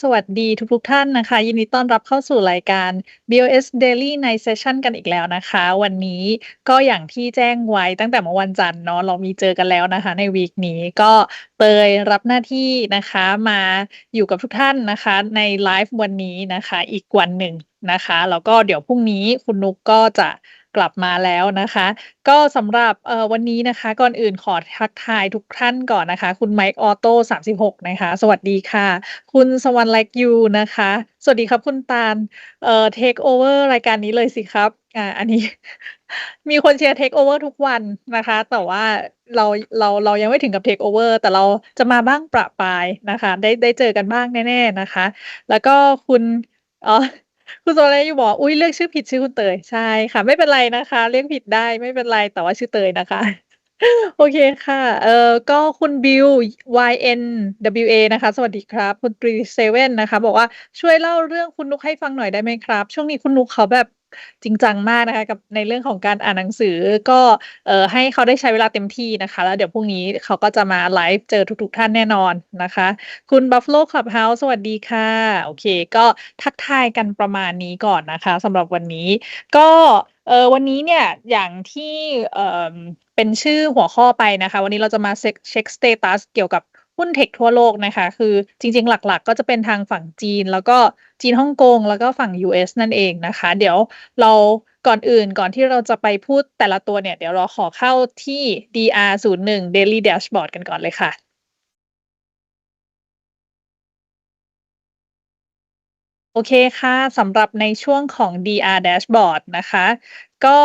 สวัสดีทุกๆท่านนะคะ ยินดีต้อนรับเข้าสู่รายการ BOS Daily Night Session กันอีกแล้วนะคะ วันนี้ก็อย่างที่แจ้งไว้ตั้งแต่เมื่อวันจันทร์เนาะเรามีเจอกันแล้วนะคะ ในวีกนี้ก็เตยรับหน้าที่นะคะมาอยู่กับทุกท่านนะคะในไลฟ์วันนี้นะคะ อีกวันหนึ่งนะคะแล้วก็เดี๋ยวพรุ่งนี้คุณนุกก็จะ กลับมาแล้วนะคะ ก็สำหรับวันนี้นะคะ ก่อนอื่นขอทักทายทุกท่านก่อนนะคะ คุณ Mike Auto 36นะคะ สวัสดีค่ะ คุณ Someone Like You นะคะ สวัสดีครับคุณตาลเอ่อเทกโอเวอร์รายการนี้เลยสิครับอ่าอันนี้ มีคนเชียร์เทกโอเวอร์ทุกวันนะคะ แต่ว่าเราเราเรายังไม่ถึงกับเทกโอเวอร์แต่เราจะมาบ้างประปายนะคะ ได้ได้เจอกันบ้างแน่ ๆนะคะ แล้วก็คุณอ๋อ คุณโซเลอยู่บอกอุ้ยเรียกชื่อผิดชื่อคุณเตยใช่ค่ะ ไม่เป็นไรนะคะ เรียกผิดได้ไม่เป็นไรแต่ว่าชื่อเตยนะคะ โอเคค่ะ เอ่อก็คุณบิว YNWA นะคะ สวัสดีครับ คุณตรีเซเว่นนะคะ บอกว่า"ช่วยเล่าเรื่องคุณนุกให้ฟังหน่อยได้ไหมครับ?"ช่วงนี้คุณนุกเขาแบบ จริงจังมากนะคะกับในเรื่องของการอ่านหนังสือก็เอ่อให้เขาได้ใช้เวลาเต็มที่นะคะ แล้วเดี๋ยวพรุ่งนี้เขาก็จะมาไลฟ์เจอทุกๆท่านแน่นอนนะคะ คุณ Buffalo Clubhouse สวัสดีค่ะ โอเค ก็ทักทายกันประมาณนี้ก่อนนะคะสำหรับวันนี้ ก็เออวันนี้เนี่ยอย่างที่เออเป็นชื่อหัวข้อไปนะคะ วันนี้เราจะมาเช็กสเตตัสเกี่ยวกับ หุ้นเทคทั่วโลกนะคะ คือจริง ๆ หลักๆ ก็จะเป็นทางฝั่งจีน แล้วก็จีนฮ่องกงแล้วก็ฝั่ง US นั่นเองนะคะ เดี๋ยวเราก่อนอื่นก่อนที่เราจะไปพูดแต่ละตัวเนี่ย เดี๋ยวเราขอเข้าที่ DR01 Daily Dashboard กันก่อนเลยค่ะโอเคค่ะ สำหรับในช่วงของ DR Dashboard นะคะ ก็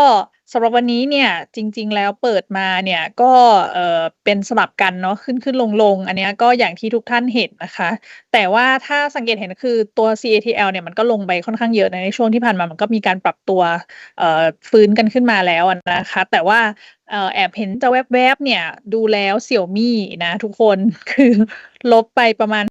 สำหรับวันนี้เนี่ยจริง ๆ แล้วเปิดมาเนี่ยก็เออเป็นสลับกันเนาะขึ้นๆลงๆอันเนี้ยก็อย่างที่ทุกท่านเห็นนะคะ แต่ว่าถ้าสังเกตเห็นคือตัว CATL เนี่ยมันก็ลงไปค่อนข้างเยอะในช่วงที่ผ่านมามันก็มีการปรับตัวเออฟื้นกันขึ้นมาแล้วนะคะ แต่ว่าแอบเห็นจะแวบๆเนี่ยดูแล้ว Xiaomi นะทุกคนคือลบไปประมาณ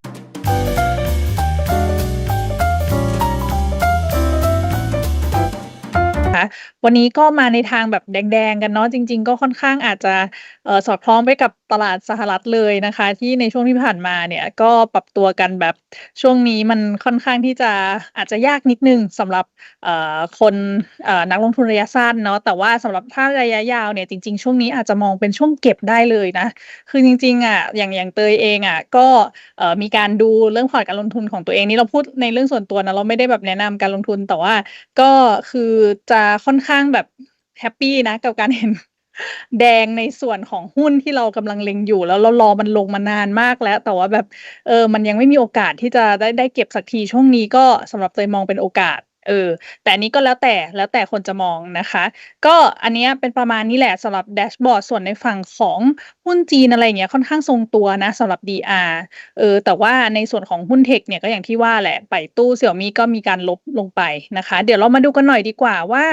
คะ วันนี้ก็มาในทางแบบแดงๆกันเนาะจริง ๆ ก็ค่อนข้างอาจจะสอดคล้องไปกับตลาดสหรัฐเลยนะคะ ที่ในช่วงที่ผ่านมาเนี่ยก็ปรับตัวกันแบบช่วงนี้มันค่อนข้างที่จะอาจจะยากนิดนึงสำหรับคนนักลงทุนระยะสั้นเนาะแต่ว่าสำหรับถ้าระยะยาวเนี่ยจริง ๆ ช่วงนี้อาจจะมองเป็นช่วงเก็บได้เลยนะ คือจริงๆอะอย่างอย่างเตยเองอะก็มีการดูเรื่องพอร์ตการลงทุนของตัวเองนี่เราพูดในเรื่องส่วนตัวนะเราไม่ได้แบบแนะนำการลงทุนแต่ว่าก็คือจะค่อนข้างแบบแฮปปี้นะกับการเห็น แดงในส่วนของหุ้นที่เรากำลังเล็งอยู่ แล้วเรารอมันลงมานานมากแล้ว แต่ว่าแบบเออมันยังไม่มีโอกาสที่จะได้ได้เก็บสักทีช่วงนี้ก็สำหรับเตยมองเป็นโอกาส เออ แต่อันนี้ก็แล้วแต่แล้วแต่คนจะมองนะคะ ก็อันเนี้ยเป็นประมาณนี้แหละสำหรับแดชบอร์ดส่วนในฝั่งของหุ้นจีนอะไรเงี้ยค่อนข้างทรงตัวนะสำหรับ DR เออแต่ว่าในส่วนของหุ้นเทคเนี่ยก็อย่างที่ว่าแหละไปตู้ Xiaomi ก็มีการลบลงไปนะคะ เดี๋ยวเรามาดูกันหน่อยดีกว่าว่า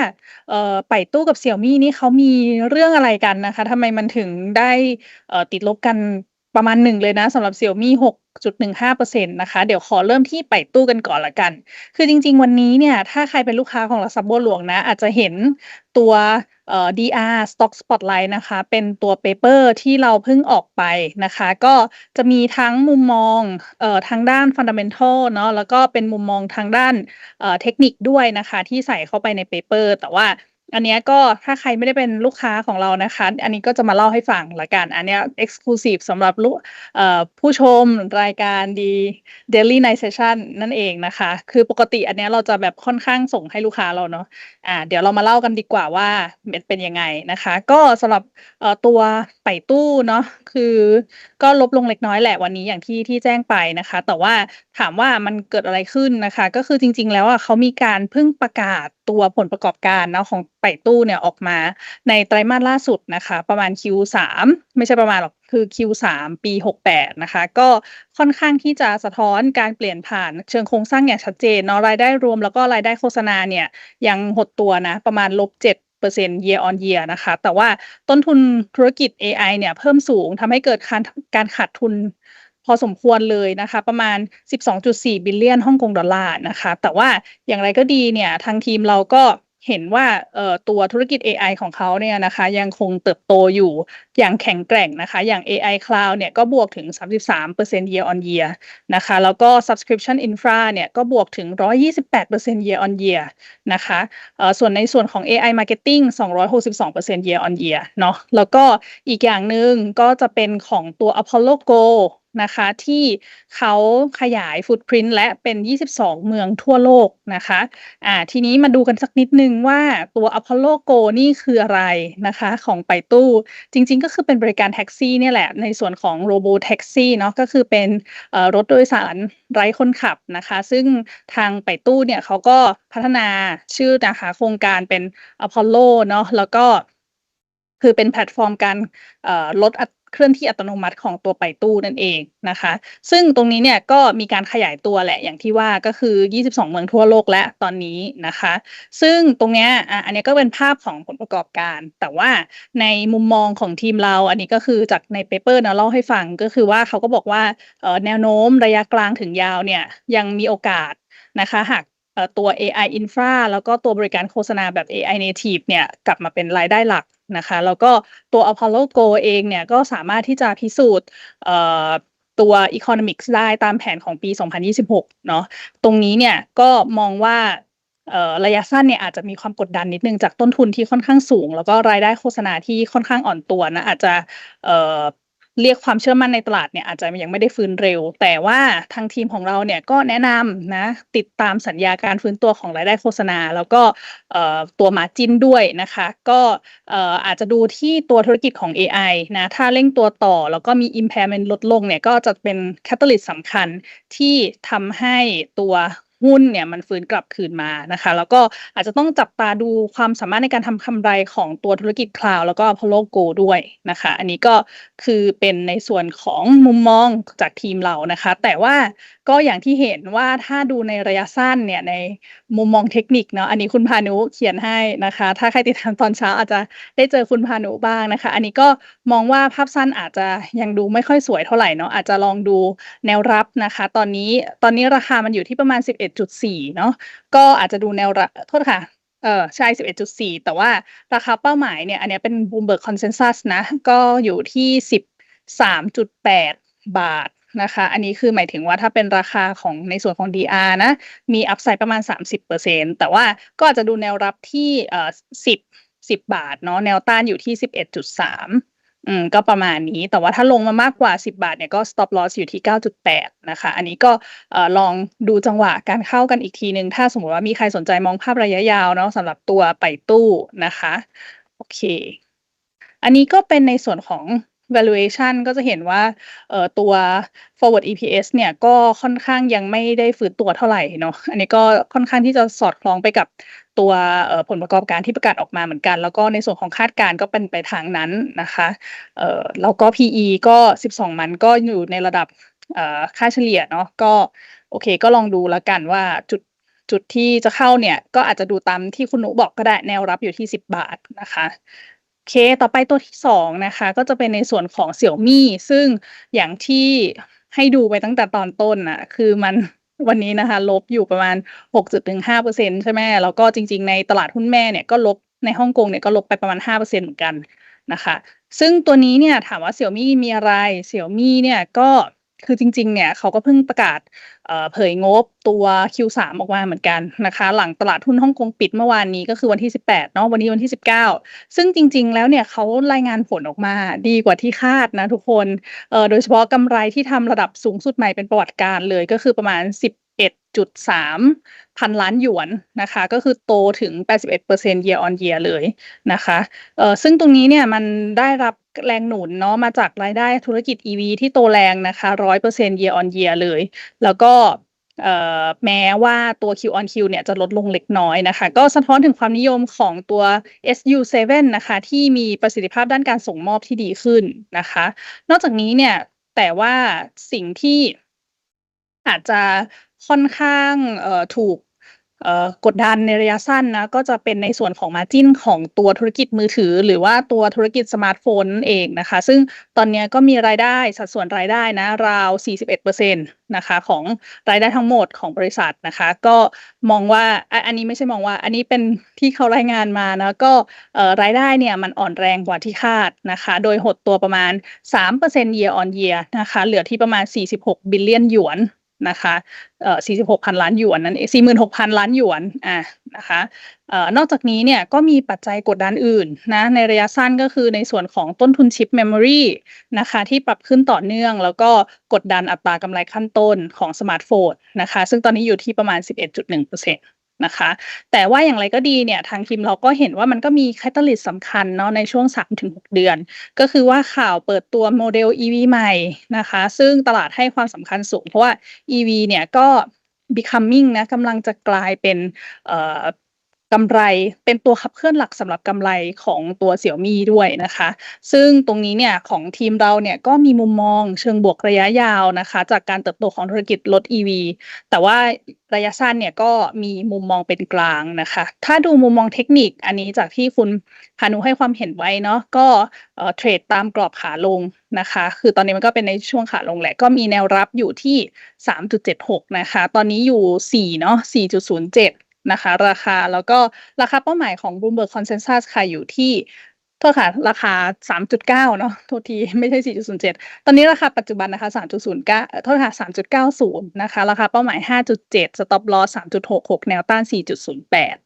เออไปตู้กับ Xiaomi นี่เขามีเรื่องอะไรกันนะคะทำไมมันถึงได้เออติดลบกันประมาณหนึ่งเลยนะสำหรับ Xiaomi 6.15%นะคะ เดี๋ยวขอเริ่มที่ไปตู้กันก่อนล้วกัน คือจริง ๆ วันนี้เนี่ย ถ้าใครเป็นลูกค้าของลักทรัพย์บัวหลวงนะ อาจจะเห็นตัวเอ่อ DR Stock Spotlight นะคะ เป็นตัวเปเปอร์ที่เราเพิ่งออกไปนะคะ ก็จะมีทั้งมุมมองเอ่อทางด้าน Fundamental เนาะแล้วก็เป็นมุมมองทางด้านเอ่อเทคนิคด้วยนะคะ ที่ใส่เข้าไปในเปเปอร์ แต่ว่า อันนี้ก็ถ้าใครไม่ได้เป็นลูกค้าของเรานะคะ อันนี้ก็จะมาเล่าให้ฟังล้วกัน อันนี้เอ็กซ์คลูซีฟสำหรับลูกผู้ชมรายการ D Daily Night Session นั่นเองนะคะ คือปกติอันนี้เราจะแบบค่อนข้างส่งให้ลูกค้าเราเนาะอ่าเดี๋ยวเรามาเล่ากันดีกว่าว่าเป็นยังไงนะคะ ก็สำหรับตัวไปตู้เนาะคือก็ลบลงเล็กน้อยแหละวันนี้อย่างที่ที่แจ้งไปนะคะ แต่ว่าถามว่ามันเกิดอะไรขึ้นนะคะ ก็คือจริง ๆ แล้วอะเขามีการเพิ่งประกาศตัวผลประกอบการเนาะของไปตู้เนี่ยออกมาในไตรมาสล่าสุดนะคะ ประมาณ Q3 ไม่ใช่ประมาณหรอกคือ Q3 ปี 68 นะคะ ก็ค่อนข้างที่จะสะท้อนการเปลี่ยนผ่านเชิงโครงสร้างอย่างชัดเจนเนาะรายได้รวมแล้วก็รายได้โฆษณาเนี่ยยังหดตัวนะ ประมาณลบ -7% year on year นะคะ แต่ว่าต้นทุนธุรกิจเอไอเนี่ยเพิ่มสูงทำให้เกิดคานการขาดทุน พอสมควรเลยนะคะ ประมาณ 12.4 บิลเลียนฮ่องกงดอลลาร์นะคะ แต่ว่าอย่างไรก็ดีเนี่ยทางทีมเราก็เห็นว่าตัวธุรกิจเอไอของเขาเนี่ยนะคะยังคงเติบโตอยู่อย่างแข็งแกร่งนะคะ อย่าง AI Cloud เนี่ยก็บวกถึง 33% year on year นะคะ แล้วก็ Subscription Infra เนี่ยก็บวกถึง 128% year on year นะคะส่วนในส่วนของ AI Marketing 262% year on year เนาะแล้วก็อีกอย่างหนึ่งก็จะเป็นของตัว Apollo Go นะคะ ที่เขาขยาย footprint และเป็น 22 เมืองทั่วโลกนะคะอ่าทีนี้มาดูกันสักนิดนึงว่าตัว Apollo Go นี่คืออะไรนะคะของไปตู้ จริงๆ ก็คือเป็นบริการแท็กซี่เนี่ยแหละ ในส่วนของ Robo Taxi เนาะก็คือเป็นรถโดยสารไร้คนขับนะคะ ซึ่งทางไปตู้เนี่ยเขาก็พัฒนาชื่อนะคะโครงการเป็น Apollo เนาะแล้วก็คือเป็นแพลตฟอร์มการลดอัต เคลื่อนที่อัตโนมัติของตัวไปตู้นั่นเองนะคะ ซึ่งตรงนี้เนี่ยก็มีการขยายตัวแหละอย่างที่ว่าก็คือ 22 เมืองทั่วโลกและตอนนี้นะคะ ซึ่งตรงเนี้ยอันนี้ก็เป็นภาพของผลประกอบการ แต่ว่าในมุมมองของทีมเรา อันนี้ก็คือจากในเปเปอร์นะเล่าให้ฟังก็คือว่าเขาก็บอกว่าแนวโน้มระยะกลางถึงยาวเนี่ยยังมีโอกาสนะคะหาก ตัว AI Infra แล้วก็ตัวบริการโฆษณาแบบ AI Native เนี่ยกลับมาเป็นรายได้หลักนะคะแล้วก็ตัว Apollo Go เองเนี่ยก็สามารถที่จะพิสูจน์เอ่อตัว Economics ได้ตามแผนของปี 2026 เนาะตรงนี้เนี่ยก็มองว่าระยะสั้นเนี่ยอาจจะมีความกดดันนิดนึงจากต้นทุนที่ค่อนข้างสูง แล้วก็รายได้โฆษณาที่ค่อนข้างอ่อนตัวนะอาจจะ เรียกความเชื่อมั่นในตลาดเนี่ยอาจจะยังไม่ได้ฟื้นเร็ว แต่ว่าทางทีมของเราเนี่ยก็แนะนำนะติดตามสัญญาการฟื้นตัวของรายได้โฆษณา แล้วก็ตัวมาจินด้วยนะคะ ก็เอ่ออาจจะดูที่ตัวธุรกิจของ AI นะถ้าเร่งตัวต่อ แล้วก็มี impairment ลดลงเนี่ยก็จะเป็น catalyst สำคัญที่ทำให้ตัว หุ้นเนี่ยมันฟื้นกลับคืนมานะคะ แล้วก็อาจจะต้องจับตาดูความสามารถในการทำกำไรของตัวธุรกิจคลาวแล้วก็พโลโกด้วยนะคะ อันนี้ก็คือเป็นในส่วนของมุมมองจากทีมเรานะคะ แต่ว่าก็อย่างที่เห็นว่าถ้าดูในระยะสั้นเนี่ยในมุมมองเทคนิคเนาะอันนี้คุณพานุเขียนให้นะคะ ถ้าใครติดตามตอนเช้าอาจจะได้เจอคุณพานุบ้างนะคะ อันนี้ก็มองว่าภาพสั้นอาจจะยังดูไม่ค่อยสวยเท่าไหร่เนาะอาจจะลองดูแนวรับนะคะ ตอนนี้ตอนนี้ราคามันอยู่ที่ประมาณ 11.4 เนาะก็อาจจะดูแนวรับโทษค่ะเออใช่ 11.4 แต่ว่าราคาเป้าหมายเนี่ย อันนี้เป็น Bloomberg Consensus นะ ก็อยู่ที่ 13.8 บาท นะคะ อันนี้คือหมายถึงว่าถ้าเป็นราคาของในส่วนของ DR นะ มีอัพไซด์ประมาณ 30%แต่ว่าก็อาจจะดูแนวรับที่เอ่อ10 10 บาทเนาะแนวต้านอยู่ที่ 11.3อืมก็ประมาณนี้แต่ว่าถ้าลงมามากกว่า 10 บาทเนี่ยก็ stop loss อยู่ที่ 9.8 นะคะ อันนี้ก็ลองดูจังหวะการเข้ากันอีกทีหนึ่งถ้าสมมติว่ามีใครสนใจมองภาพระยะยาวเนาะสำหรับตัวไปตู้นะคะ โอเค อันนี้ก็เป็นในส่วนของ valuation ก็จะเห็นว่าเอ่อตัว forward EPS เนี่ยก็ค่อนข้างยังไม่ได้ฟื้นตัวเท่าไหร่เนาะอันนี้ก็ค่อนข้างที่จะสอดคล้องไปกับตัวเอ่อผลประกอบการที่ประกาศออกมาเหมือนกัน แล้วก็ในส่วนของคาดการณ์ก็เป็นไปทางนั้นนะคะเอ่อแล้วก็ PE ก็ 12 มันก็อยู่ในระดับเอ่อค่าเฉลี่ยเนาะก็โอเค ก็ลองดูแล้วกันว่าจุดจุดที่จะเข้าเนี่ย ก็อาจจะดูตามที่คุณหนูบอกก็ได้แนวรับอยู่ที่ 10 บาทนะคะ อเค ต่อไปตัวที่สองนะคะ ก็จะเป็นในส่วนของ Xiaomi ซึ่งอย่างที่ให้ดูไปตั้งแต่ตอนต้นน่ะ คือมันวันนี้นะคะ ลบอยู่ประมาณ 6.15%ใช่ไหมแล้วก็จริง ๆ ในตลาดหุ้นแม่เนี่ยก็ลบในฮ่องกงเนี่ยก็ลบไปประมาณ 5%เหมือนกันนะคะ ซึ่งตัวนี้เนี่ยถามว่า Xiaomi มีอะไร Xiaomi เนี่ยก็ คือจริงๆ เนี่ยเขาก็เพิ่งประกาศเผยงบตัว Q3 ออกมาเหมือนกันนะคะ หลังตลาดหุ้นฮ่องกงปิดเมื่อวานนี้ก็คือวันที่ 18เนาะวันนี้วันที่ 19 ซึ่งจริง ๆ แล้วเนี่ยเขารายงานผลออกมาดีกว่าที่คาดนะทุกคนโดยเฉพาะกำไรที่ทำระดับสูงสุดใหม่เป็นประวัติการเลยก็คือประมาณ 11.3 พันล้านหยวนนะคะ ก็คือโตถึง 81% year on year เลยนะคะเออซึ่งตรงนี้เนี่ยมันได้รับแรงหนุนเนาะมาจากรายได้ธุรกิจ EV ที่โตแรงนะคะ 100% year on year เลย แล้วก็แม้ว่าตัว Q on Q เนี่ยจะลดลงเล็กน้อยนะคะ ก็สะท้อนถึงความนิยมของตัว SU7 นะคะ ที่มีประสิทธิภาพด้านการส่งมอบที่ดีขึ้นนะคะ นอกจากนี้เนี่ยแต่ว่าสิ่งที่อาจจะ ค่อนข้างถูกกดดันในระยะสั้นนะก็จะเป็นในส่วนของ margin ของตัวธุรกิจมือถือ หรือว่าตัวธุรกิจสมาร์ตโฟนเองนะคะ ซึ่งตอนนี้ก็มีรายได้สัดส่วนรายได้นะราว 41%นะคะของรายได้ทั้งหมดของบริษัทนะคะ ก็มองว่าอันนี้ไม่ใช่มองว่า อันนี้เป็นที่เขารายงานมานะก็รายได้เนี่ยมันอ่อนแรงกว่าที่คาดนะคะ โดยหดตัวประมาณ 3% year on year นะคะเหลือที่ประมาณ 46 billion หยวน นะคะเอ่อ46,000ล้านหยวนนั่นเอง46,000 ล้านหยวนอ่านะคะเอ่อนอกจากนี้เนี่ยก็มีปัจจัยกดดันอื่นนะในระยะสั้นก็คือในส่วนของต้นทุนชิปเมมโมรีนะคะที่ปรับขึ้นต่อเนื่อง แล้วก็กดดันอัตรากำไรขั้นต้นของสมาร์ทโฟนนะคะซึ่งตอนนี้อยู่ที่ประมาณ 11.1%น นะคะ แต่ว่าอย่างไรก็ดีเนี่ยทางทีมเราก็เห็นว่ามันก็มีแคตตาลิสสำคัญเนาะในช่วง 3-6 เดือน ก็คือว่าข่าวเปิดตัวโมเดล EV ใหม่นะคะ ซึ่งตลาดให้ความสำคัญสูง เพราะว่า EV เนี่ยก็ becoming นะกำลังจะกลายเป็น กำไรเป็นตัวขับเคลื่อนหลักสำหรับกำไรของตัว Xiaomi ด้วยนะคะ ซึ่งตรงนี้เนี่ยของทีมเราเนี่ยก็มีมุมมองเชิงบวกระยะยาวนะคะ จากการเติบโตของธุรกิจรถ EV แต่ว่าระยะสั้นเนี่ยก็มีมุมมองเป็นกลางนะคะ ถ้าดูมุมมองเทคนิคอันนี้จากที่คุณพานุให้ความเห็นไว้เนาะก็เอ่อเทรดตามกรอบขาลงนะคะ คือตอนนี้มันก็เป็นในช่วงขาลงแหละ ก็มีแนวรับอยู่ที่ 3.76 นะคะ ตอนนี้อยู่ 4 เนาะ4.07 นะคะ ราคาแล้วก็ราคาเป้าหมายของ Bloomberg Consensus ค่ะอยู่ที่โทษค่ะ ราคา 3.9 เนาะโทษที ไม่ใช่ 4.07 ตอนนี้ราคาปัจจุบันนะคะ 3.09เอ่อโทษค่ะ 3.90 นะคะ ราคาเป้าหมาย 5.7 Stop Loss 3.66 แนวต้าน 4.08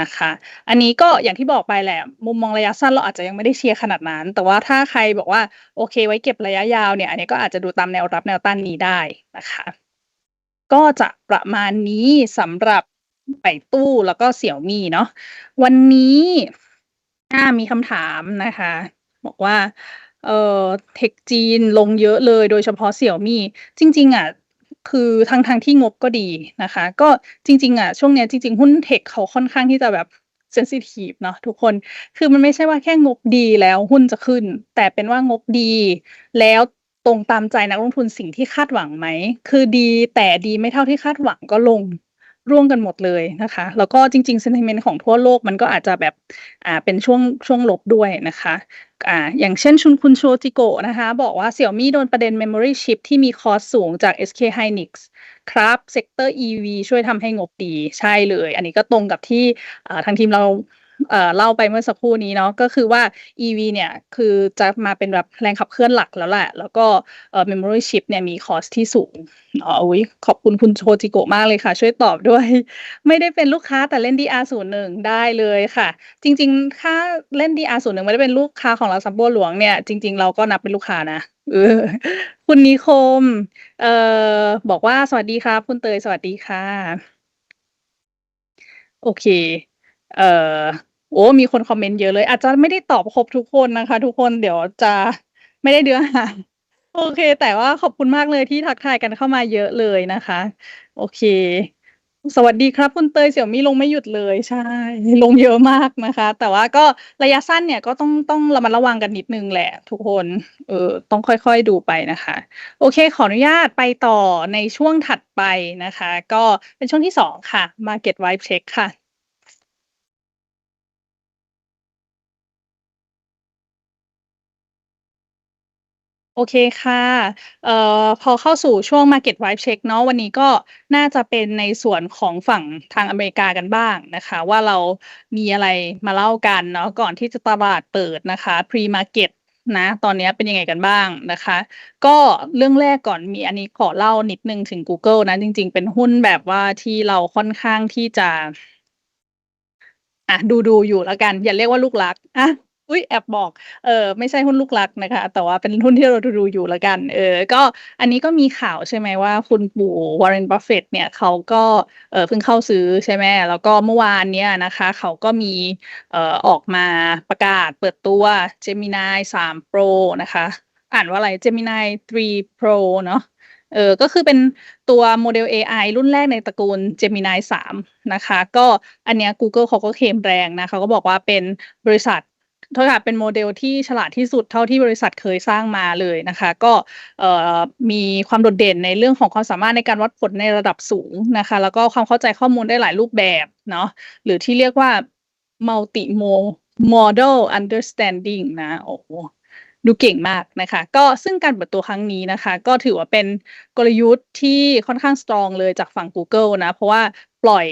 นะคะ อันนี้ก็อย่างที่บอกไปแหละ มุมมองระยะสั้นเราอาจจะยังไม่ได้เชียร์ขนาดนั้น แต่ว่าถ้าใครบอกว่าโอเคไว้เก็บระยะยาวเนี่ย อันนี้ก็อาจจะดูตามแนวรับแนวต้านนี้ได้นะคะ ก็จะประมาณนี้สำหรับ ไป่ตู้แล้วก็ Xiaomi เนาะวันนี้อามีคำถามนะคะ บอกว่า เออเทคจีนลงเยอะเลยโดยเฉพาะ Xiaomi จริง ๆอะคือทั้งที่งบก็ดีนะคะ ก็จริง ๆอะช่วงเนี้ยจริง ๆ หุ้นเทคเขาค่อนข้างที่จะแบบเซนซิทิฟเนาะทุกคน คือมันไม่ใช่ว่าแค่งบดีแล้วหุ้นจะขึ้น แต่เป็นว่างบดี แล้วตรงตามใจนักลงทุนสิ่งที่คาดหวังไหม คือดีแต่ดีไม่เท่าที่คาดหวังก็ลง ร่วงกันหมดเลยนะคะ แล้วก็จริงๆ sentiment ของทั่วโลกมันก็อาจจะแบบอ่าเป็นช่วงช่วงลบด้วยนะคะอ่าอย่างเช่นชุนคุณโชจิโกะนะคะ บอกว่าเสี่ยวมี่โดนประเด็น memory chip ที่มีคอสสูงจาก SK hynix ครับเซกเตอร์ EV ช่วยทำให้งบดีใช่เลย อันนี้ก็ตรงกับที่ทางทีมเรา เอ่อเล่าไปเมื่อสักครู่นี้เนาะก็คือว่า EV เนี่ยคือจะมาเป็นแบบแรงขับเคลื่อนหลักแล้วแหละ แล้วก็เอ่อ memory chip เนี่ยมีคอสที่สูงอ๋ออุ๊ยขอบคุณคุณโชจิโกะมากเลยค่ะ ช่วยตอบด้วย ไม่ได้เป็นลูกค้าแต่เล่น DR01 ได้เลยค่ะ จริงๆ ถ้าเล่น DR01 ไม่ได้เป็นลูกค้าของหลักทรัพย์บัวหลวงเนี่ยจริง ๆ เราก็นับเป็นลูกค้านะเออคุณนิคม เอ่อบอกว่าสวัสดีครับ คุณเตยสวัสดีค่ะ โอเค เอ่อ โอ้มีคนคอมเมนต์เยอะเลย อาจจะไม่ได้ตอบครบทุกคนนะคะ ทุกคนเดี๋ยวจะไม่ได้เนื้อหาโอเค แต่ว่าขอบคุณมากเลยที่ทักทายกันเข้ามาเยอะเลยนะคะ โอเค สวัสดีครับ คุณเตย Xiaomi ลงไม่หยุดเลยใช่ ลงเยอะมากนะคะ แต่ว่าก็ระยะสั้นเนี่ยก็ต้องต้องระมัดระวังกันนิดนึงแหละ ทุกคนเออต้องค่อยๆดูไปนะคะ โอเค ขออนุญาตไปต่อในช่วงถัดไปนะคะ ก็เป็นช่วงที่2ค่ะ Market Vibe Check ค่ะ โอเคค่ะเอ่อพอเข้าสู่ช่วง Market Vibe Check เนาะวันนี้ก็น่าจะเป็นในส่วนของฝั่งทางอเมริกากันบ้างนะคะ ว่าเรามีอะไรมาเล่ากันเนาะก่อนที่จะตลาดเปิดนะคะ Pre-market นะตอนนี้เป็นยังไงกันบ้างนะคะ ก็เรื่องแรกก่อนมีอันนี้ขอเล่านิดนึงถึงกูเกิลนะ จริง ๆ เป็นหุ้นแบบว่าที่เราค่อนข้างที่จะอะดูๆอยู่แล้วกัน อย่าเรียกว่าลูกรักอะ อุ๊ยแอบบอกเออไม่ใช่หุ้นลูกรักนะคะ แต่ว่าเป็นหุ้นที่เราดูอยู่ล้วกัน เออ ก็อันนี้ก็มีข่าวใช่ไหมว่า คุณปู่ Warren Buffett เนี่ยเขาก็เออเพิ่งเข้าซื้อใช่ไหมแล้วก็เมื่อวานเนี้ยนะคะ เขาก็มีเอ่อออกมาประกาศเปิดตัว Gemini 3 Pro นะคะ อ่านว่าอะไร Gemini 3 Pro เนาะเออ ก็คือเป็นตัวโมเดลเอไอรุ่นแรกในตระกูล Gemini 3 นะคะ ก็อันเนี้ยกูเกิลเขาก็เคลมแรงนะเขาก็บอกว่าเป็นบริษัท โทษค่ะเป็นโมเดลที่ฉลาดที่สุดเท่าที่บริษัทเคยสร้างมาเลยนะคะ ก็มีความโดดเด่นในเรื่องของความสามารถในการวัดผลในระดับสูงนะคะ แล้วก็ความเข้าใจข้อมูลได้หลายรูปแบบเนาะหรือที่เรียกว่า multi model understanding นะโอ้ดูเก่งมากนะคะ ก็ซึ่งการเปิดตัวครั้งนี้นะคะ ก็ถือว่าเป็นกลยุทธ์ที่ค่อนข้างสตรองเลยจากฝั่ง Google นะ เพราะว่าปล่อย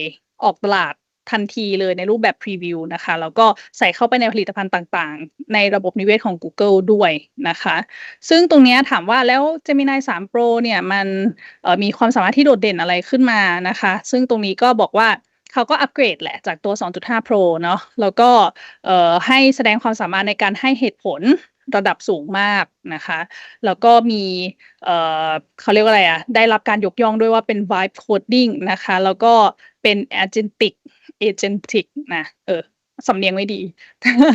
ออกตลาด ทันทีเลยในรูปแบบพรีวิวนะคะ แล้วก็ใส่เข้าไปในผลิตภัณฑ์ต่างๆ ในระบบนิเวศของ Google ด้วยนะคะ ซึ่งตรงนี้ถามว่าแล้ว Gemini 3 Pro เนี่ยมันมีความสามารถที่โดดเด่นอะไรขึ้นมานะคะ ซึ่งตรงนี้ก็บอกว่าเขาก็อัปเกรดแหละจากตัว 2.5 Pro เนาะแล้วก็ให้แสดงความสามารถในการให้เหตุผลระดับสูงมากนะคะ แล้วก็มีเเขาเรียกว่าอะไรอะได้รับการยกย่องด้วยว่าเป็น vibe coding นะคะ แล้วก็เป็น agentic เอเจนติกนะเออสำเนียงไม่ดี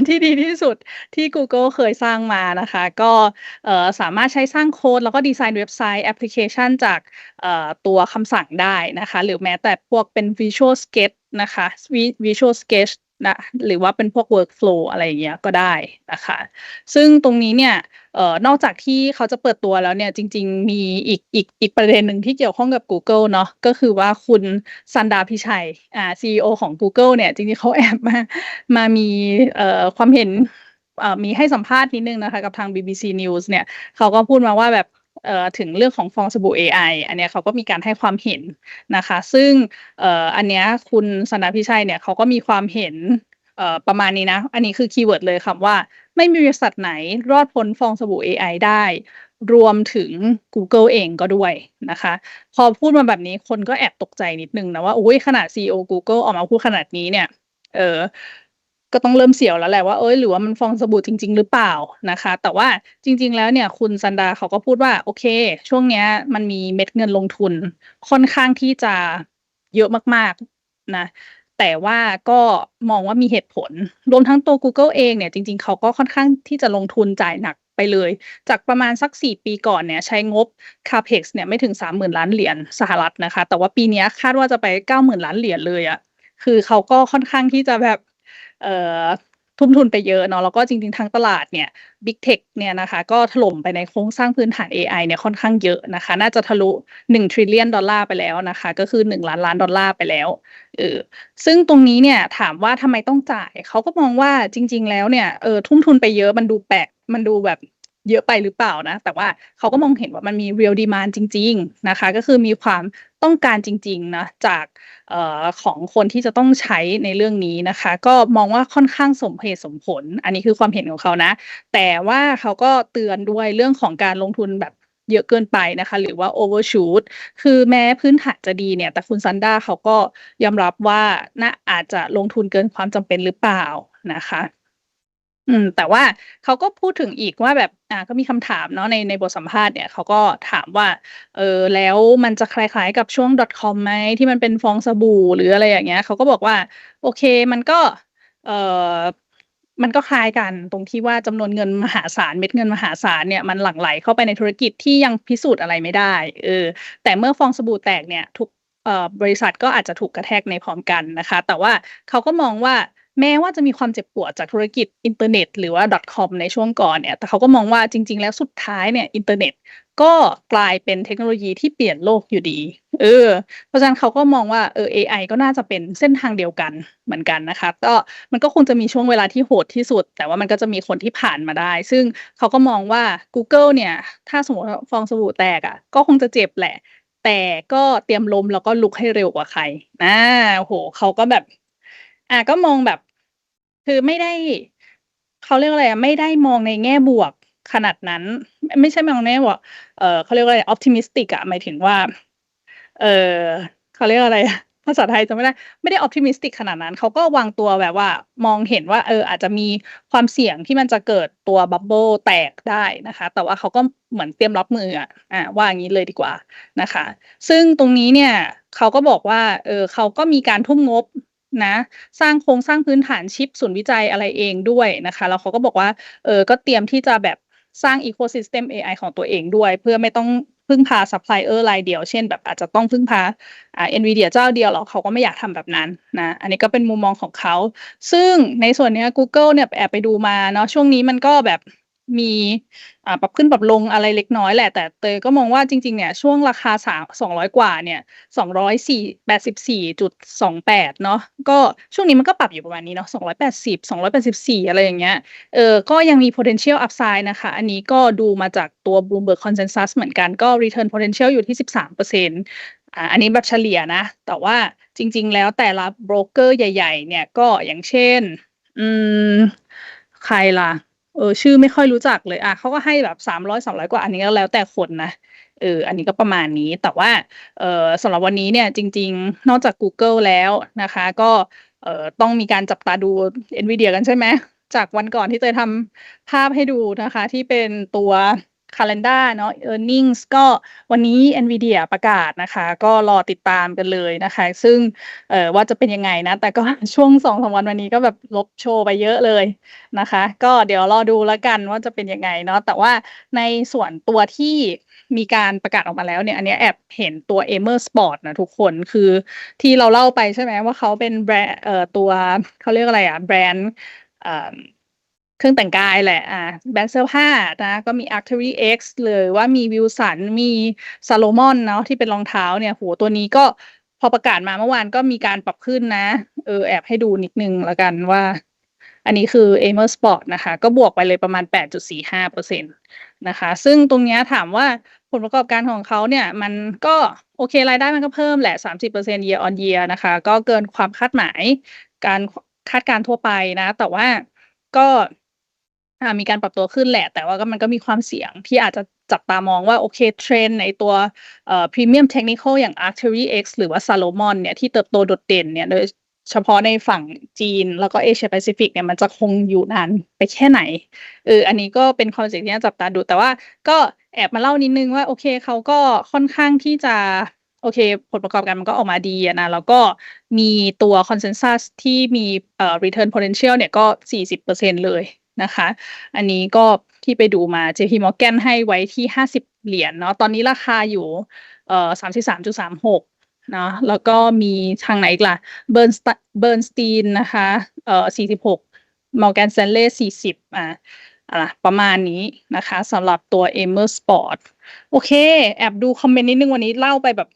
ที่ดีที่สุดที่ Google เคยสร้างมานะคะ ก็เออสามารถใช้สร้างโค้ดแล้วก็ดีไซน์เว็บไซต์แอปพลิเคชันจากเอ่อตัวคำสั่งได้นะคะ หรือแม้แต่พวกเป็น Visual Sketch นะคะ Visual Sketch นะหรือว่าเป็นพวก workflow อะไรอย่างเงี้ยก็ได้นะคะ ซึ่งตรงนี้เนี่ยเอ่อนอกจากที่เขาจะเปิดตัวแล้วเนี่ยจริง ๆ มีอีกอีกอีกประเด็นหนึ่งที่เกี่ยวข้องกับ Google เนาะก็คือว่าคุณซันดาพิชัยอ่า CEO ของ Google เนี่ยจริงๆเขาแอบมามามีเอ่อความเห็นมีให้สัมภาษณ์นิดนึงนะคะ กับทาง BBC News เนี่ยเขาก็พูดมาว่าแบบ เอ่อถึงเรื่องของฟองสบู่ AI อันเนี้ยเขาก็มีการให้ความเห็นนะคะ ซึ่งเอ่ออันเนี้ยคุณสนาพิชัยเนี่ยเขาก็มีความเห็นเอ่อประมาณนี้นะ อันนี้คือคีย์เวิร์ดเลยคำว่า ไม่มีบริษัทไหนรอดพ้นฟองสบู่ AI ได้ รวมถึง Google เองก็ด้วยนะคะ พอพูดมาแบบนี้คนก็แอบตกใจนิดนึงนะว่าอุ้ยขนาด CEO Google ออกมาพูดขนาดนี้เนี่ยเออ ก็ต้องเริ่มเสียวแล้วแหละว่าเอ้ยหรือว่ามันฟองสบู่จริง ๆ หรือเปล่านะคะ แต่ว่าจริง ๆ แล้วเนี่ยคุณซันดาเขาก็พูดว่าโอเค ช่วงเนี้ยมันมีเม็ดเงินลงทุนค่อนข้างที่จะเยอะมากๆนะแต่ว่าก็มองว่ามีเหตุผล รวมทั้งตัว Google เองเนี่ยจริง ๆ เขาก็ค่อนข้างที่จะลงทุนจ่ายหนักไปเลย จากประมาณสัก 4 ปีก่อนเนี่ยใช้งบ Capex เนี่ยไม่ถึง 30,000 ล้านเหรียญสหรัฐนะคะ แต่ว่าปีนี้คาดว่าจะไป 90,000 ล้านเหรียญเลยอะคือเขาก็ค่อนข้างที่จะแบบ ทุ่มทุนไปเยอะเนาะแล้วก็จริงๆทั้งตลาดเนี่ย Big Tech เนี่ยนะคะ ก็ถล่มไปในโครงสร้างพื้นฐาน AI เนี่ยค่อนข้างเยอะนะคะ น่าจะทะลุ1 trillion ดอลลาร์ไปแล้วนะคะ ก็คือ 1 ล้านล้านดอลลาร์ไปแล้วเออซึ่งตรงนี้เนี่ยถามว่าทำไมต้องจ่าย เขาก็มองว่าจริง ๆ แล้วเนี่ยเออทุ่มทุนไปเยอะมันดูแปลกมันดูแบบเยอะไปหรือเปล่านะ แต่ว่าเขาก็มองเห็นว่ามันมี real demand จริง ๆ นะคะ ก็คือมีความ ต้องการจริงๆนะจากออของคนที่จะต้องใช้ในเรื่องนี้นะคะ ก็มองว่าค่อนข้างสมเหตุสมผล อันนี้คือความเห็นของเขานะ แต่ว่าเขาก็เตือนด้วยเรื่องของการลงทุนแบบเยอะเกินไปนะคะ หรือว่า overshoot คือแม้พื้นฐานจะดีเนี่ย แต่คุณซันดาเขาก็ยอมรับว่าน่าอาจจะลงทุนเกินความจำเป็นหรือเปล่านะคะ อืม แต่ว่าเขาก็พูดถึงอีกว่าแบบ อ่า ก็มีคำถามเนาะในในบทสัมภาษณ์เนี่ยเขาก็ถามว่า เออ แล้วมันจะคล้าย ๆ กับช่วง .com ไหมที่มันเป็นฟองสบู่หรืออะไรอย่างเงี้ยเขาก็บอกว่า โอเคมันก็ เอ่อมันก็คล้ายกันตรงที่ว่าจำนวนเงินมหาศาลเม็ดเงินมหาศาลเนี่ยมันหลั่งไหลเข้าไปในธุรกิจที่ยังพิสูจน์อะไรไม่ได้เออแต่เมื่อฟองสบู่แตกเนี่ยทุกเออบริษัทก็อาจจะถูกกระแทกในพร้อมกันนะคะ แต่ว่าเขาก็มองว่า แม้ว่าจะมีความเจ็บปวดจากธุรกิจอินเทอร์เน็ตหรือว่า .com ในช่วงก่อนเนี่ยแต่เขาก็มองว่าจริง ๆ แล้วสุดท้ายเนี่ยอินเทอร์เน็ตก็กลายเป็นเทคโนโลยีที่เปลี่ยนโลกอยู่ดี เออ เพราะฉะนั้นเขาก็มองว่าเออ AI ก็น่าจะเป็นเส้นทางเดียวกันเหมือนกันนะคะ ก็มันก็คงจะมีช่วงเวลาที่โหดที่สุด แต่ว่ามันก็จะมีคนที่ผ่านมาได้ ซึ่งเขาก็มองว่า Google เนี่ย ถ้าสมมติฟองสบู่แตกอะก็คงจะเจ็บแหละ แต่ก็เตรียมลมแล้วก็ลุกให้เร็วกว่าใครอาโอ้โฮเขาก็แบบ อ่าก็มองแบบ คือไม่ได้เขาเรียกว่าอะไรอะไม่ได้มองในแง่บวกขนาดนั้น ไม่ใช่มองในแง่บวกเออเขาเรียกว่าอะไร optimistic อะหมายถึงว่า เออเขาเรียกอะไรภาษาไทยจำไม่ได้ไม่ได้ optimistic ขนาดนั้น เขาก็วางตัวแบบว่ามองเห็นว่า เออ อาจจะมีความเสี่ยงที่มันจะเกิดตัวบับเบิลแตกได้นะคะ แต่ว่าเขาก็เหมือนเตรียมรับมืออะอาว่าอย่างงี้เลยดีกว่านะคะ ซึ่งตรงนี้เนี่ยเขาก็บอกว่า เออเขาก็มีการทุ่มงบ นะ สร้างโครงสร้างพื้นฐานชิปศูนย์วิจัยอะไรเองด้วยนะคะแล้วเขาก็บอกว่าเออก็เตรียมที่จะแบบสร้าง ecosystem เอไอของตัวเองด้วย เพื่อไม่ต้องพึ่งพาซัปพลายเออร์รายเดียว เช่นแบบอาจจะต้องพึ่งพาอ่า NVIDIA เจ้าเดียวหรอกเขาก็ไม่อยากทำแบบนั้นนะอันนี้ก็เป็นมุมมองของเขา ซึ่งในส่วนเนี้ย Google เนี่ยแอบไปดูมาเนาะช่วงนี้มันก็แบบ มีอ่าปรับขึ้นปรับลงอะไรเล็กน้อยแหละ แต่เตยก็มองว่าจริง ๆ เนี่ย ช่วงราคาสาม200กว่าเนี่ย204 84.28เนาะก็ช่วงนี้มันก็ปรับอยู่ประมาณนี้เนาะ280 284องร้อยแปดสิบสี่อะไรอย่างเงี้ยเออก็ยังมี potential upside นะคะ อันนี้ก็ดูมาจากตัว Bloomberg Consensus เหมือนกันก็ return potential อยู่ที่13%อ่าอันนี้แบบเฉลี่ยนะ แต่ว่าจริง ๆ แล้วแต่ละโบรกเกอร์ใหญ่ ๆ เนี่ยก็อย่างเช่น อืม ใครล่ะ เออชื่อไม่ค่อยรู้จักเลยอะเขาก็ให้แบบสามร้อยสองร้อยกว่าอันนี้ก็แล้วแต่คนนะเอออันนี้ก็ประมาณนี้แต่ว่าเออสำหรับวันนี้เนี่ยจริง ๆ นอกจาก Google แล้วนะคะ ก็เออต้องมีการจับตาดู NVIDIA กันใช่ไหมจากวันก่อนที่เตยทำภาพให้ดูนะคะ ที่เป็นตัว Calendar เนาะ Earnings ก็วันนี้ NVIDIA ประกาศนะคะ ก็รอติดตามกันเลยนะคะ ซึ่งว่าจะเป็นยังไงนะ แต่ก็ช่วง2-3วันวันนี้ก็แบบลบโชว์ไปเยอะเลยนะคะ ก็เดี๋ยวรอดูแล้วกันว่าจะเป็นยังไงเนาะแต่ว่าในส่วนตัวที่มีการประกาศออกมาแล้วเนี่ย อันนี้แอบเห็นตัว Amer Sport นะทุกคนคือที่เราเล่าไปใช่ไหมว่าเขาเป็นแบรเอ่อตัวเขาเรียกอะไรอะแบรนด์ เครื่องแต่งกายแหละอ่าแบรนด์เสื้อผ้านะก็มี Arc'teryx X หรือว่ามี Wilson มี Salomon เนาะที่เป็นรองเท้าเนี่ยโอ้โฮตัวนี้ก็พอประกาศมาเมื่อวานก็มีการปรับขึ้นนะ เออแอบให้ดูนิดนึงแล้วกันว่า อันนี้คือ Amer Sport นะคะ ก็บวกไปเลยประมาณ 8.45%นะคะ ซึ่งตรงเนี้ยถามว่าผลประกอบการของเขาเนี่ยมันก็โอเครายได้มันก็เพิ่มแหละ 30% year on year นะคะ ก็เกินความคาดหมายการคคาดการณ์ทั่วไปนะ แต่ว่าก็ อ่ามีการปรับตัวขึ้นแหละ แต่ว่าก็มันก็มีความเสี่ยงที่อาจจะจับตามองว่าโอเค Trend ในตัวเอ่อ Premium Technical อย่าง Arc'teryx หรือว่า Salomon เนี่ยที่เติบโตโดดเด่นเนี่ยโดยเฉพาะในฝั่งจีนแล้วก็เอเชียแปซิฟิกเนี่ยมันจะคงอยู่นานไปแค่ไหนเอออันนี้ก็เป็นความเสี่ยงที่น่าจับตาดู แต่ว่าก็แอบมาเล่านิดนึงว่าโอเคเขาก็ค่อนข้างที่จะโอเค ผลประกอบการมันก็ออกมาดีนะ แล้วก็มีตัว Consensus ที่มีเอ่อ Return Potential เนี่ยก็ 40%เลย นะคะ อันนี้ก็ที่ไปดูมา JP Morgan ให้ไว้ที่ 50 เหรียญเนาะตอนนี้ราคาอยู่เอ่อ33.36เนาะแล้วก็มีทางไหนอีกล่ะ Bernst Bernstein นะคะเอ่อ46 Morgan Stanley 40อ่าอ่าประมาณนี้นะคะสำหรับตัว Amer Sport โอเค แอบดูคอมเมนต์นิดนึงวันนี้เล่าไปแบบ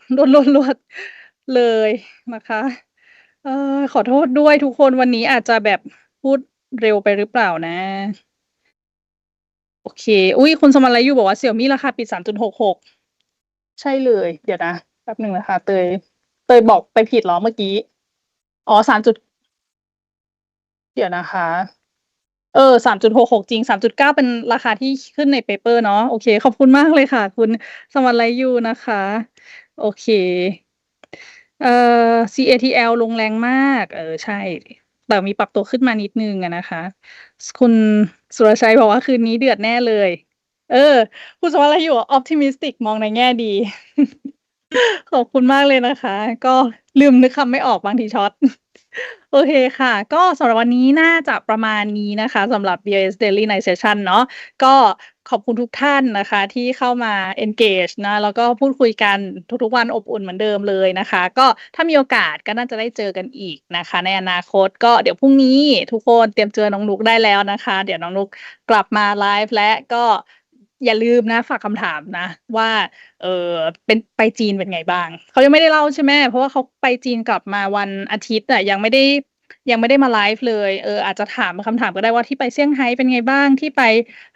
รวดๆๆเลยนะคะเออขอโทษด้วยทุกคนวันนี้อาจจะแบบพูด เร็วไปหรือเปล่านะ โอเค อุ๊ยคุณสมรัยอยู่บอกว่า Xiaomi ราคาปิด3.66ใช่เลย เดี๋ยวนะแป๊บหนึ่งนะคะ เตย เตยบอกไปผิดหรอเมื่อกี้?อ๋อ3จุด เดี๋ยวนะคะ เออ3.66จริง3.9เป็นราคาที่ขึ้นในเปเปอร์เนาะโอเค ขอบคุณมากเลยค่ะ คุณสมรัยอยู่นะคะ โอเค เอ่อ CATL ลงแรงมาก เออ ใช่ แต่มีปรับตัวขึ้นมานิดนึงอะนะคะ คุณสุรชัยบอกว่าคืนนี้เดือดแน่เลย เออ คุณสมรัยอยู่ Optimistic มองในแง่ดี ขอบคุณมากเลยนะคะ ก็ลืมนึกคำไม่ออกบางทีช็อต โอเคค่ะ ก็สำหรับวันนี้น่าจะประมาณนี้นะคะสำหรับ BIS Daily Night Session เนาะก็ ขอบคุณทุกท่านนะคะ ที่เข้ามา engage นะแล้วก็พูดคุยกันทุกๆวันอบอุ่นเหมือนเดิมเลยนะคะ ก็ถ้ามีโอกาสก็น่าจะได้เจอกันอีกนะคะ ในอนาคตก็เดี๋ยวพรุ่งนี้ทุกคนเตรียมเจอน้องนุกได้แล้วนะคะ เดี๋ยวน้องนุกกลับมาไลฟ์และก็อย่าลืมนะฝากคำถามนะ ว่า เออเป็นไปจีนเป็นไงบ้าง?เขายังไม่ได้เล่าใช่ไหมเพราะว่าเขาไปจีนกลับมาวันอาทิตย์อะยังไม่ได้ ยังไม่ได้มาไลฟ์เลยเอออาจจะถามคำถามก็ได้ว่าที่ไปเซี่ยงไฮ้เป็นไงบ้าง?ที่ไป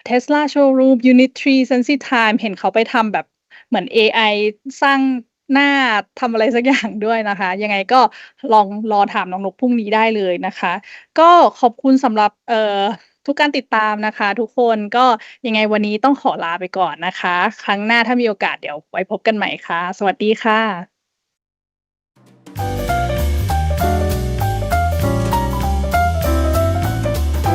Tesla Showroom Unity Sensitime เห็นเขาไปทำแบบเหมือนเอไอสร้างหน้าทำอะไรสักอย่างด้วยนะคะ ยังไงก็ลองรอถามน้องนกพรุ่งนี้ได้เลยนะคะ ก็ขอบคุณสำหรับเอ่อทุกการติดตามนะคะ ทุกคนก็ยังไงวันนี้ต้องขอลาไปก่อนนะคะ ครั้งหน้าถ้ามีโอกาสเดี๋ยวไว้พบกันใหม่ค่ะ สวัสดีค่ะ